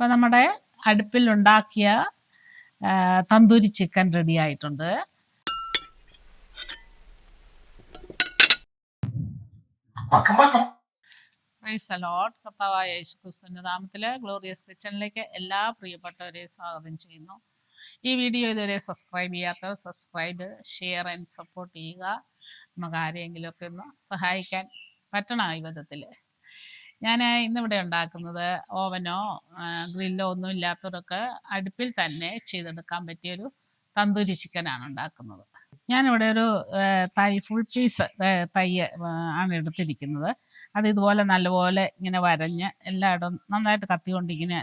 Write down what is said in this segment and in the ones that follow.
അപ്പോൾ നമ്മുടെ അടുപ്പിലുണ്ടാക്കിയ ഉണ്ടാക്കിയ തന്തൂരി ചിക്കൻ റെഡി ആയിട്ടുണ്ട്. പ്രൈസ് അലോട്ട് കർത്താവായ യേശു ക്രിസ്തുവിന്റെ നാമത്തിലെ ഗ്ലോറിയസ് കിച്ചണിലേക്ക് എല്ലാ പ്രിയപ്പെട്ടവരെയും സ്വാഗതം ചെയ്യുന്നു. ഈ വീഡിയോ ഇതുവരെ സബ്സ്ക്രൈബ് ചെയ്യാത്തവർ സബ്സ്ക്രൈബ് ഷെയർ ആൻഡ് സപ്പോർട്ട് ചെയ്യുക. നമുക്ക് ആരെയെങ്കിലുമൊക്കെ ഒന്ന് സഹായിക്കാൻ പറ്റണം ഈ വിധത്തിൽ ഞാൻ ഇന്നിവിടെ ഉണ്ടാക്കുന്നത് ഓവനോ ഗ്രില്ലോ ഒന്നും ഇല്ലാത്തവരൊക്കെ അടുപ്പിൽ തന്നെ ചെയ്തെടുക്കാൻ പറ്റിയൊരു തന്തൂരി ചിക്കനാണ് ഉണ്ടാക്കുന്നത്. ഞാനിവിടെ ഒരു തൈ ഫുൾ പീസ് തൈ ആണ് എടുത്തിരിക്കുന്നത്. അത് ഇതുപോലെ നല്ലപോലെ ഇങ്ങനെ വരഞ്ഞ് എല്ലായിടവും നന്നായിട്ട് കത്തിക്കൊണ്ട് ഇങ്ങനെ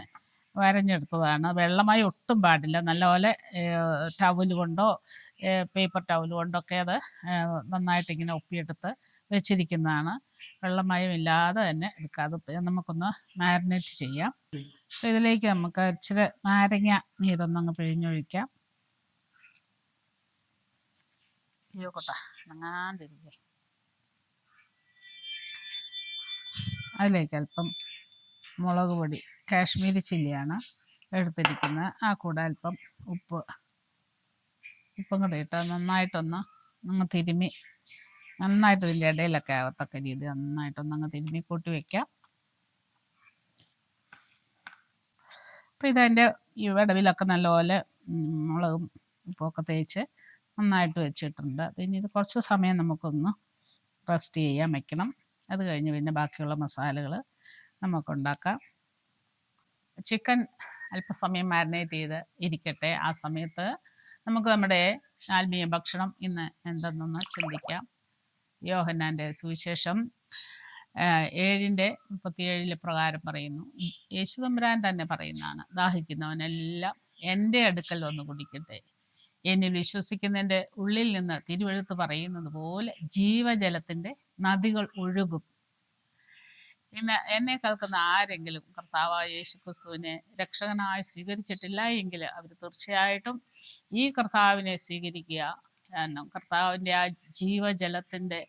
വരഞ്ഞെടുത്തതാണ്. വെള്ളമായി ഒട്ടും പാടില്ല. നല്ലപോലെ ടവൽ കൊണ്ടോ പേപ്പർ ടവൽ കൊണ്ടൊക്കെ അത് നന്നായിട്ട് ഇങ്ങനെ ഒപ്പിയെടുത്ത് വെച്ചിരിക്കുന്നതാണ്. വെള്ളമയം ഇല്ലാതെ തന്നെ എടുക്കാതെ നമുക്കൊന്ന് മാരിനേറ്റ് ചെയ്യാം. അപ്പോൾ ഇതിലേക്ക് നമുക്ക് ഇച്ചിരി നാരങ്ങ നീരൊന്നങ്ങ് പിഴിഞ്ഞൊഴിക്കാം. അയ്യോ കൊട്ടാ നങ്ങാണ്ടിരിക്കേ അതിലേക്ക് അല്പം മുളക് പൊടി കാശ്മീരി ചില്ലിയാണ് എടുത്തിരിക്കുന്നത്. ആ കൂടെ അല്പം ഉപ്പ് ഉപ്പും കൂടെ ഇട്ട് നന്നായിട്ടൊന്ന് അങ്ങ് തിരുമ്മി നന്നായിട്ട് ഇതിന്റെ ഇടയിലൊക്കെ ആകത്തക്ക രീതി നന്നായിട്ടൊന്ന് അങ്ങ് തിരുമ്മി കൂട്ടി വെക്കാം. അപ്പോൾ ഇതതിന്റെ ഈ വിടവിലൊക്കെ നല്ലപോലെ മുളകും ഉപ്പൊക്കെ തേച്ച് നന്നായിട്ട് വെച്ചിട്ടുണ്ട്. പിന്നെ ഇത് കുറച്ച് സമയം നമുക്കൊന്ന് റെസ്റ്റ് ചെയ്യാൻ വെക്കണം. അത് കഴിഞ്ഞ് പിന്നെ ബാക്കിയുള്ള മസാലകൾ നമുക്കുണ്ടാക്കാം. ചിക്കൻ അല്പസമയം മാരിനേറ്റ് ചെയ്ത് ഇരിക്കട്ടെ ആ സമയത്ത്. നമുക്ക് നമ്മുടെ ആത്മീയ ഭക്ഷണം ഇന്ന് എന്തെന്നൊന്ന് ചിന്തിക്കാം. യോഹന്നാന്റെ സുവിശേഷം ഏഴിന്റെ മുപ്പത്തിയേഴിലെ പ്രകാരം പറയുന്നു. യേശുതമ്പുരാൻ തന്നെ പറയുന്നതാണ്. ദാഹിക്കുന്നവനെല്ലാം എന്റെ അടുക്കൽ വന്ന് കുടിക്കട്ടെ. എന്നിൽ വിശ്വസിക്കുന്നതിന്റെ ഉള്ളിൽ നിന്ന് തിരുവഴുത്ത് പറയുന്നത് പോലെ ജീവജലത്തിന്റെ നദികൾ ഒഴുകും. പിന്നെ എന്നെ കേൾക്കുന്ന ആരെങ്കിലും കർത്താവായ യേശു ക്രിസ്തുവിനെ രക്ഷകനായി സ്വീകരിച്ചിട്ടില്ല എങ്കിൽ അവർ തീർച്ചയായിട്ടും ഈ കർത്താവിനെ സ്വീകരിക്കുക കാരണം കർത്താവിന്റെ ആ ജീവജലത്തിന്റെ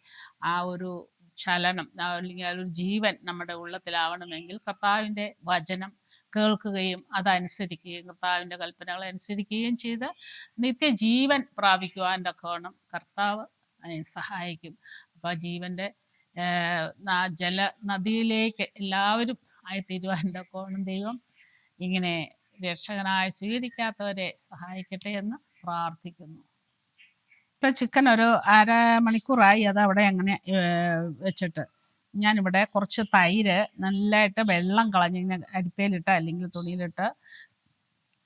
ആ ഒരു ചലനം അല്ലെങ്കിൽ ആ ഒരു ജീവൻ നമ്മുടെ ഉള്ളത്തിലാവണമെങ്കിൽ കർത്താവിന്റെ വചനം കേൾക്കുകയും അതനുസരിക്കുകയും കർത്താവിന്റെ കൽപ്പനകൾ അനുസരിക്കുകയും ചെയ്ത് നിത്യജീവൻ പ്രാപിക്കുവാൻ തക്കവണ്ണം കർത്താവ് സഹായിക്കും. അപ്പോൾ ആ ജീവന്റെ ജല നദിയിലേക്ക് എല്ലാവരും ആയിത്തീരുവാൻ കോണം ദൈവം? ഇങ്ങനെ രക്ഷകനായി സ്വീകരിക്കാത്തവരെ സഹായിക്കട്ടെ എന്ന് പ്രാർത്ഥിക്കുന്നു. ഇപ്പം ചിക്കൻ ഒരു അര മണിക്കൂറായി അത് അവിടെ അങ്ങനെ വെച്ചിട്ട്. ഞാനിവിടെ കുറച്ച് തൈര് നല്ലതായിട്ട് വെള്ളം കളഞ്ഞ് ഇങ്ങനെ അരിപ്പയിലിട്ട് അല്ലെങ്കിൽ തുണിയിലിട്ട്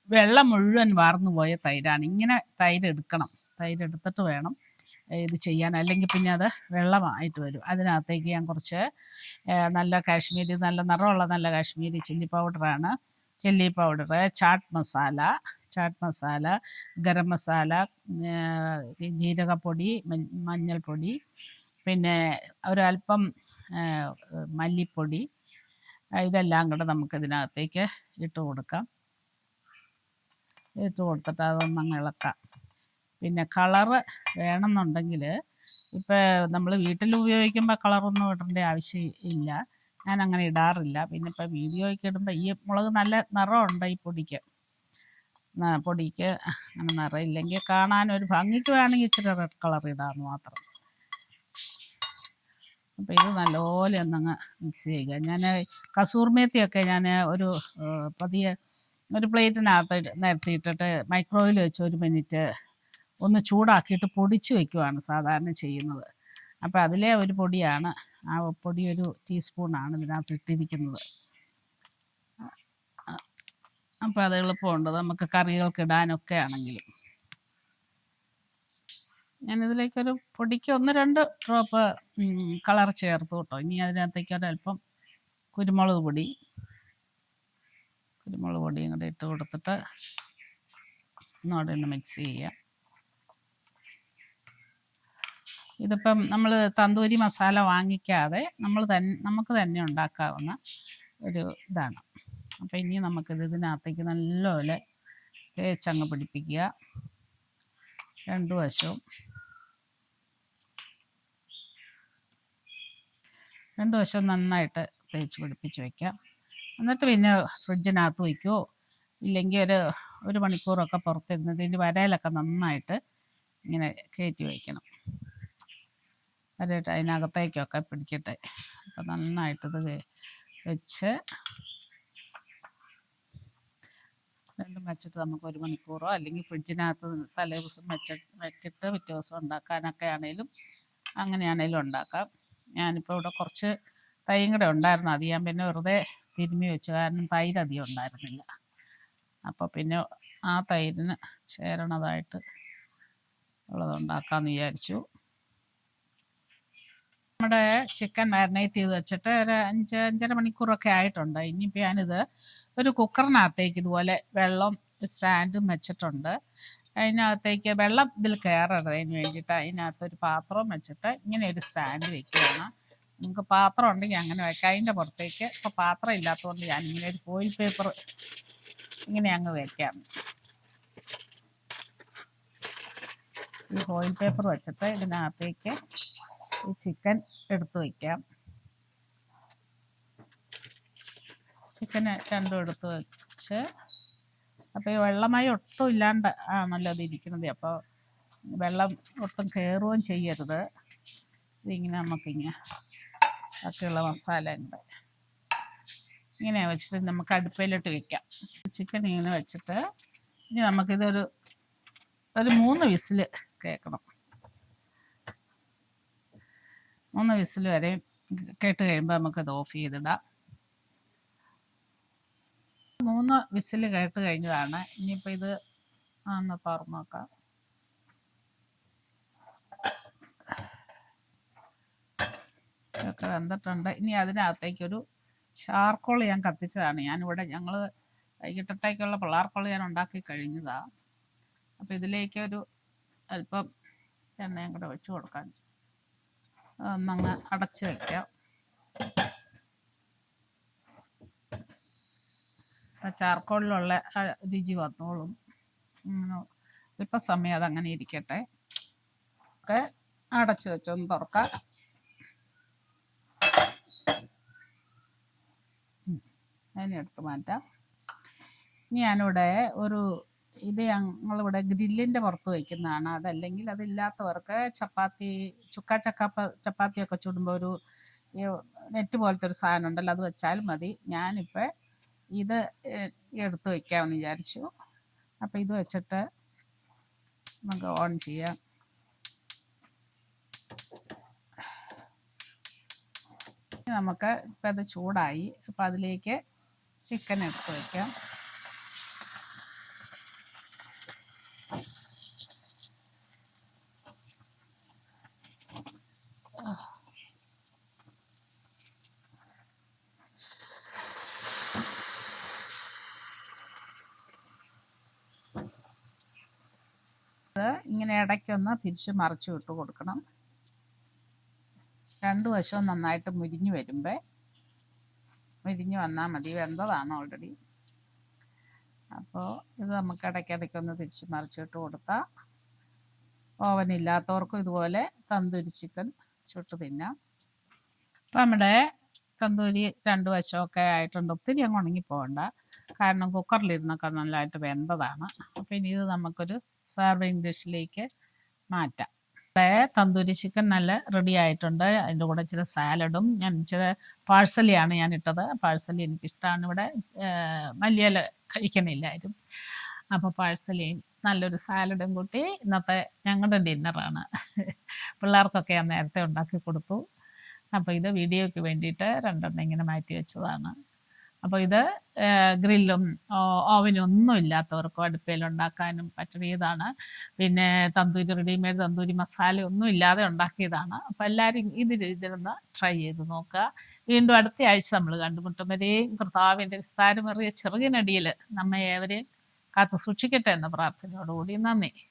വെള്ളം മുഴുവൻ വാർന്നു പോയ തൈരാണ്. ഇങ്ങനെ തൈര് എടുക്കണം. തൈര് എടുത്തിട്ട് വേണം. ഇത് ചെയ്യാൻ അല്ലെങ്കിൽ പിന്നെ അത് വെള്ളമായിട്ട് വരും. അതിനകത്തേക്ക് ഞാൻ കുറച്ച് നല്ല കാശ്മീരി നല്ല നിറമുള്ള നല്ല കാശ്മീരി ചില്ലി പൗഡറാണ്. ചില്ലി പൗഡർ ചാട്ട് മസാല ചാട്ട് മസാല ഗരം മസാല ജീരകപ്പൊടി മഞ്ഞൾപ്പൊടി പിന്നെ ഒരല്പം മല്ലിപ്പൊടി ഇതെല്ലാം കൂടെ നമുക്ക് ഇതിനകത്തേക്ക് ഇട്ട് കൊടുക്കാം. ഇട്ട് കൊടുത്തിട്ട് അതൊന്നങ്ങ് ഇളക്കാം. പിന്നെ കളറ് വേണമെന്നുണ്ടെങ്കിൽ ഇപ്പോൾ നമ്മൾ വീട്ടിൽ ഉപയോഗിക്കുമ്പോൾ കളറൊന്നും ഇടേണ്ട ആവശ്യമില്ല ഞാൻ അങ്ങനെ ഇടാറില്ല. പിന്നെ ഇപ്പോൾ വീഡിയോയ്ക്ക് ഇടുമ്പോൾ ഈ മുളക് നല്ല നിറമുണ്ട് ഈ പൊടിക്ക്. പൊടിക്ക് അങ്ങനെ നിറയില്ലെങ്കിൽ കാണാൻ ഒരു ഭംഗിക്ക് വേണമെങ്കിൽ ഇച്ചിരി റെഡ് കളർ ഇടാമെന്ന് മാത്രം. അപ്പോൾ ഇത് നല്ലപോലെ ഒന്നങ്ങ് മിക്സ് ചെയ്യുക. ഞാൻ കസൂർമേത്തിയൊക്കെ ഞാൻ ഒരു പതിയെ ഒരു പ്ലേറ്റിനകത്ത് നിരത്തിയിട്ടിട്ട് മൈക്രോവേവിൽ വെച്ച് ഒരു മിനിറ്റ് ഒന്ന് ചൂടാക്കിയിട്ട് പൊടിച്ച് വയ്ക്കുവാണ് സാധാരണ ചെയ്യുന്നത്. അപ്പോൾ അതിലെ ഒരു പൊടിയാണ്. ആ പൊടി ഒരു ടീസ്പൂണാണ് ഇതിനകത്ത് ഇട്ടിരിക്കുന്നത്. അപ്പോൾ അത് എളുപ്പമുണ്ട്. നമുക്ക് കറികൾക്ക് ഇടാനൊക്കെ ആണെങ്കിലും. ഞാനിതിലേക്കൊരു പൊടിക്ക് ഒന്ന് രണ്ട് ഡ്രോപ്പ് കളർ ചേർത്ത് കേട്ടോ. ഇനി അതിനകത്തേക്ക് ഒരല്പം കുരുമുളക് പൊടി കുരുമുളക് പൊടിയും കൂടെ ഇട്ട് കൊടുത്തിട്ട് ഒന്നുകൂടെ ഒന്ന് മിക്സ് ചെയ്യാം. ഇതിപ്പം നമ്മൾ തന്തൂരി മസാല വാങ്ങിക്കാതെ നമ്മൾ തന്നെ നമുക്ക് തന്നെ ഉണ്ടാക്കാവുന്ന ഒരു ഇതാണ്. അപ്പോൾ ഇനി നമുക്കിത് ഇതിനകത്തേക്ക് നല്ലപോലെ തേച്ചങ്ങ് പിടിപ്പിക്കുക. രണ്ടു വശവും. രണ്ടു വശവും നന്നായിട്ട് തേച്ച് പിടിപ്പിച്ച് വയ്ക്കാം എന്നിട്ട് പിന്നെ ഫ്രിഡ്ജിനകത്ത് വയ്ക്കുമോ ഇല്ലെങ്കിൽ ഒരു ഒരു മണിക്കൂറൊക്കെ പുറത്തിരുന്നതിന്റെ വരയിലൊക്കെ നന്നായിട്ട് ഇങ്ങനെ കയറ്റി വയ്ക്കണം. വരയിട്ട് അതിനകത്തേക്കൊക്കെ പിടിക്കട്ടെ. അപ്പം നന്നായിട്ടത് വെച്ച് രണ്ടും വെച്ചിട്ട് നമുക്ക് ഒരു മണിക്കൂറോ അല്ലെങ്കിൽ ഫ്രിഡ്ജിനകത്ത് തലേ ദിവസം വെച്ച വെച്ചിട്ട് പിറ്റേ ദിവസം ഉണ്ടാക്കാനൊക്കെ ആണെങ്കിലും അങ്ങനെയാണെങ്കിലും ഉണ്ടാക്കാം. ഞാനിപ്പോൾ ഇവിടെ കുറച്ച് തൈയും കൂടെ ഉണ്ടായിരുന്നു. അത് ഞാൻ പിന്നെ വെറുതെ തിരുമ്മി വെച്ചു. കാരണം തൈര് അധികം ഉണ്ടായിരുന്നില്ല. അപ്പോൾ പിന്നെ ആ തൈരിന് ചേരണതായിട്ട് ഉള്ളത് ഉണ്ടാക്കാമെന്ന് വിചാരിച്ചു. നമ്മുടെ ചിക്കൻ മാരിനേറ്റ് ചെയ്ത് വെച്ചിട്ട് ഒരു അഞ്ച് അഞ്ചര മണിക്കൂറൊക്കെ ആയിട്ടുണ്ട്. ഇനിയിപ്പോൾ ഞാനിത് ഒരു കുക്കറിനകത്തേക്ക് ഇതുപോലെ വെള്ളം സ്റ്റാൻഡും വെച്ചിട്ടുണ്ട്. അതിനകത്തേക്ക് വെള്ളം ഇതിൽ കയറരുതിന് വേണ്ടിയിട്ട് അതിനകത്ത് ഒരു പാത്രം വെച്ചിട്ട് ഇങ്ങനെ ഒരു സ്റ്റാൻഡ് വെക്കുകയാണ്. നമുക്ക് പാത്രം ഉണ്ടെങ്കിൽ അങ്ങനെ വെക്കാം. അതിന്റെ പുറത്തേക്ക് ഇപ്പോൾ പാത്രം ഇല്ലാത്തതുകൊണ്ട് ഞാൻ ഇങ്ങനെ ഒരു ഫോയിൽ പേപ്പർ ഇങ്ങനെ അങ്ങ് വെക്കാം. ഈ ഫോയിൽ പേപ്പർ വെച്ചിട്ട് ഇതിനകത്തേക്ക് ഈ ചിക്കൻ എടുത്ത് വയ്ക്കാം ചിക്കന് രണ്ടും എടുത്ത് വെച്ച്. അപ്പോൾ ഈ വെള്ളമായി ഒട്ടും ഇല്ലാണ്ട് ആണല്ലോ അത് ഇരിക്കുന്നത്. അപ്പോൾ വെള്ളം ഒട്ടും കയറുകയും ചെയ്യരുത്. ഇതിങ്ങനെ നമുക്കിങ്ങനെ ബാക്കിയുള്ള മസാല ഉണ്ട് ഇങ്ങനെ വെച്ചിട്ട് നമുക്ക് അടുപ്പയിലിട്ട് വെക്കാം. ചിക്കൻ ഇങ്ങനെ വെച്ചിട്ട് ഇനി നമുക്കിതൊരു ഒരു മൂന്ന് വിസിൽ കേൾക്കണം. മൂന്ന് വിസിൽ വരെ കേട്ട് കഴിയുമ്പോൾ നമുക്കത് ഓഫ് ചെയ്തിടാം. മൂന്ന് വിസിൽ കേട്ട് കഴിഞ്ഞതാണ്. ഇനിയിപ്പോൾ ഇത് ഒന്ന് തുറന്നു നോക്കാം ഇതൊക്കെ വെന്തിട്ടുണ്ട് ഇനി അതിനകത്തേക്കൊരു ചാർക്കോൾ ഞാൻ കത്തിച്ചതാണ്. ഞാനിവിടെ ഞങ്ങൾ വൈകിട്ടത്തേക്കുള്ള പിള്ളേർക്കുള്ള ഞാൻ ഉണ്ടാക്കി കഴിഞ്ഞതാണ് അപ്പോൾ ഇതിലേക്ക് ഒരു അല്പം എണ്ണയും കൂടെ വെച്ച് കൊടുക്കാൻ ഒന്നങ്ങ് അടച്ച് വയ്ക്കാം ചാർക്കോളിലുള്ള രുചി വന്നോളും. ഇപ്പം സമയം അതങ്ങനെ ഇരിക്കട്ടെ. ഒക്കെ അടച്ചു വെച്ചൊന്ന് തുറക്കാം. അതിനെടുത്ത് മാറ്റാം. ഞാനിവിടെ ഒരു ഇത് ഞങ്ങളിവിടെ ഗ്രില്ലിന്റെ പുറത്ത് വയ്ക്കുന്നതാണ് അതല്ലെങ്കിൽ അതില്ലാത്തവർക്ക് ചപ്പാത്തി ചുക്ക ചക്ക ചപ്പാത്തിയൊക്കെ ചുടുമ്പോൾ ഒരു നെറ്റ് പോലത്തെ ഒരു സാധനം ഉണ്ടല്ലോ അത് വെച്ചാലും മതി. ഞാനിപ്പോൾ ഇത് എടുത്ത് വയ്ക്കാമെന്ന് വിചാരിച്ചു. അപ്പോൾ ഇത് വെച്ചിട്ട് നമുക്ക് ഓൺ ചെയ്യാം. നമുക്ക് ഇപ്പം അത് ചൂടായി. അപ്പം അതിലേക്ക് ചിക്കൻ എടുത്ത് വയ്ക്കാം ഇങ്ങനെ ഇടയ്ക്കൊന്ന് തിരിച്ച് മറിച്ച് വിട്ട് കൊടുക്കണം. രണ്ട് വശവും നന്നായിട്ട് മുരിഞ്ഞു വരുമ്പോൾ മുരിഞ്ഞ് വന്നാൽ മതി. വെന്തതാണ് ഓൾറെഡി അപ്പോൾ ഇത് നമുക്ക് ഇടയ്ക്കിടയ്ക്കൊന്ന് തിരിച്ച് മറിച്ചിട്ട് ഓവൻ ഇല്ലാത്തവർക്കും ഇതുപോലെ തന്തൂരി ചിക്കൻ ചുട്ട് തിന്നാം. അപ്പം നമ്മുടെ തന്തൂരി രണ്ട് വശമൊക്കെ ആയിട്ടുണ്ട്. ഒത്തിരി അങ്ങ് ഉണങ്ങി പോകണ്ട കാരണം കുക്കറിലിരുന്നൊക്കെ നല്ലതായിട്ട് വെന്തതാണ്. അപ്പം ഇനി ഇത് നമുക്കൊരു സർവിങ് ഇംഗ്ലീഷിലേക്ക് മാറ്റാം. തന്തൂരി ചിക്കൻ നല്ല റെഡി ആയിട്ടുണ്ട്. അതിന്റെ കൂടെ ചില സാലഡും ഞാൻ ചില പാഴ്സലിയാണ് ഞാൻ ഇട്ടത്. പാഴ്സലി എനിക്കിഷ്ടമാണ് ഇവിടെ മല്ലിയില കഴിക്കണില്ലായിരുന്നു അപ്പോൾ പാഴ്സലിയും നല്ലൊരു സാലഡും കൂട്ടി ഇന്നത്തെ ഞങ്ങളുടെ ഡിന്നറാണ് പിള്ളേർക്കൊക്കെ ഞാൻ നേരത്തെ ഉണ്ടാക്കി കൊടുത്തു. അപ്പോൾ ഇത് വീഡിയോയ്ക്ക് വേണ്ടിയിട്ട് രണ്ടെണ്ണം ഇങ്ങനെ മാറ്റി വെച്ചതാണ്. അപ്പോൾ ഇത് ഗ്രില്ലും ഓവനും ഒന്നും ഇല്ലാത്തവർക്കും അടുപ്പയിൽ ഉണ്ടാക്കാനും പറ്റിയതാണ് പിന്നെ തന്തൂരി റെഡിമെയ്ഡ് തന്തൂരി മസാല ഒന്നും ഇല്ലാതെ ഉണ്ടാക്കിയതാണ്. അപ്പോൾ എല്ലാവരും ഇത് രീതിയിലൊന്ന് ട്രൈ ചെയ്ത് നോക്കുക. വീണ്ടും അടുത്ത ആഴ്ച നമ്മൾ കണ്ടുമുട്ടും. വരെയും കർത്താവിന്റെ വിസ്താരമേറിയ ചെറുകിനടിയിൽ നമ്മെ ഏവരെയും കാത്തു സൂക്ഷിക്കട്ടെ എന്ന പ്രാർത്ഥനയോടുകൂടി നന്ദി.